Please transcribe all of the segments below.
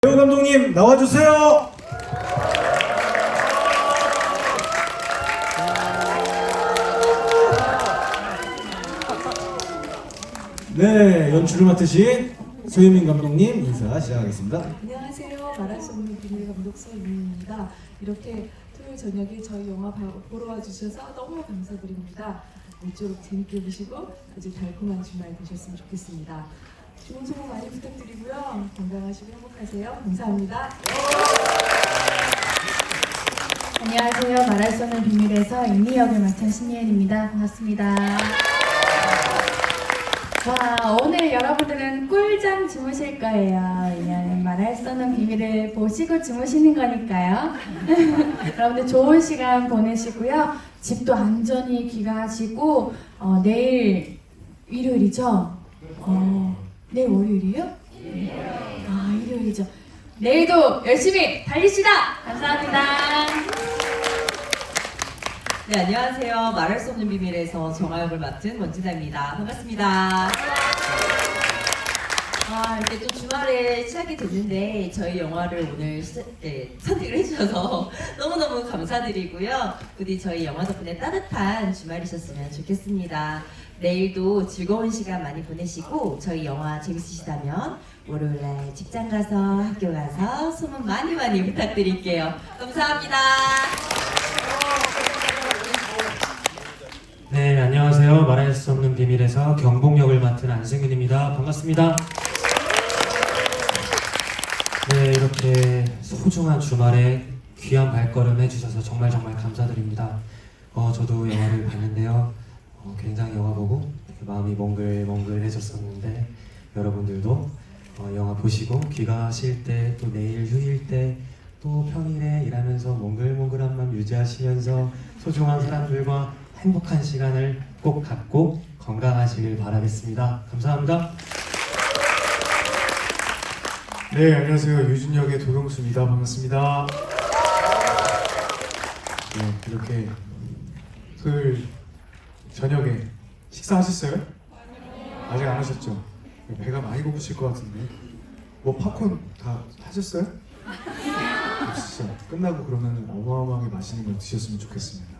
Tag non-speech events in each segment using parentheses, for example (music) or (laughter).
배우 감독님 나와주세요. 네, 연출을 맡으신 소유민 감독님 인사 시작하겠습니다. 안녕하세요. 말할 수 없는 비밀 감독 서윤입니다. 이렇게 토요일 저녁에 저희 영화 봐- 보러 와주셔서 너무 감사드립니다. 모쪼록 재밌게 보시고 아주 달콤한 주말 되셨으면 좋겠습니다. 좋은 소문 많이 부탁드리고요. 건강하시고 행복하세요. 감사합니다. 안녕하세요. 말할 수 없는 비밀에서 임리 역을 맡은 신예은입니다. 반갑습니다. 와, 오늘 여러분들은 꿀잠 주무실 거예요. 왜냐하면 말할 수 없는 비밀을 보시고 주무시는 거니까요. (laughs) 여러분들 좋은 시간 보내시고요. 집도 안전히 귀가하시고, 어, 내일 일요일이죠? 어, 내일 월요일이에요? 아, 일요일이죠. 내일도 열심히 달리시다! 감사합니다. 네, 안녕하세요. 말할 수 없는 비밀에서 정하역을 맡은 원진아입니다. 반갑습니다. 아, 이제 또 주말에 시작이 됐는데 저희 영화를 오늘 시, 네, 선택을 해주셔서 (laughs) 너무너무 감사드리고요. 부디 저희 영화 덕분에 따뜻한 주말이셨으면 좋겠습니다. 내일도 즐거운 시간 많이 보내시고 저희 영화 재밌으시다면 월요일날 직장 가서 학교 가서 소문 많이 많이 부탁드릴게요. 감사합니다. 네, 안녕하세요. 말할 수 없는 비밀에서 경복역을 맡은 안승윤입니다. 반갑습니다. 네, 이렇게 소중한 주말에 귀한 발걸음 해주셔서 정말 정말 감사드립니다. 어, 저도 영화를 봤는데요. 어, 굉장히 영화 보고 마음이 몽글몽글해졌었는데 여러분들도 어, 영화 보시고 귀가하실 때또 내일 휴일 때 또 평일에 일하면서 몽글몽글한 마음 유지하시면서 소중한 사람들과 행복한 시간을 꼭 갖고 건강하시길 바라겠습니다. 감사합니다. 네, 안녕하세요. 유준역의 도경수입니다. 반갑습니다. 네, 이렇게 토요일 저녁에 식사하셨어요? 아직 안 하셨죠? 배가 많이 고프실 것 같은데. 뭐 팝콘 다 하셨어요? 진짜 끝나고 그러면 어마어마하게 맛있는 걸 드셨으면 좋겠습니다.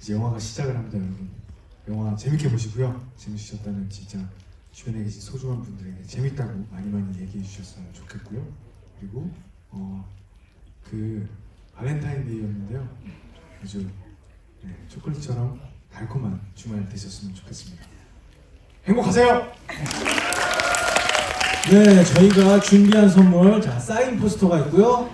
이제 영화가 시작을 합니다, 여러분. 영화 재밌게 보시고요. 재밌으셨다면 진짜 주변에 계신 소중한 분들에게 재밌다고 많이 많이 얘기해 주셨으면 좋겠고요. 그리고 어, 그 발렌타인데이였는데요. 아주 네, 초콜릿처럼 달콤한 주말 되셨으면 좋겠습니다. 행복하세요. 네, 저희가 준비한 선물 자 사인 포스터가 있고요.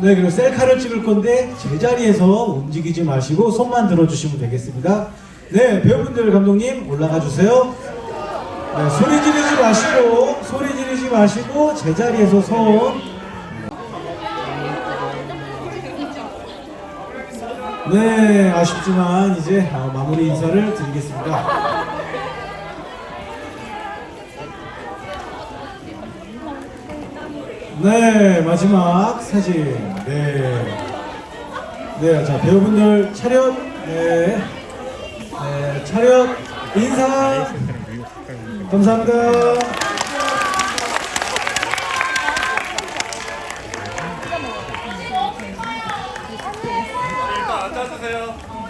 네, 그리고 셀카를 찍을 건데 제자리에서 움직이지 마시고 손만 들어주시면 되겠습니다. 네, 배우분들 감독님 올라가 주세요. 네, 소리 지르지 마시고 소리 지르지 마시고 제자리에서 손. 네, 아쉽지만 이제 어, 마무리 인사를 드리겠습니다. 네, 마지막 사진. 네. 네, 자, 배우분들 차렷. 네. 네, 차렷 인사 감사합니다. 앉아주세요.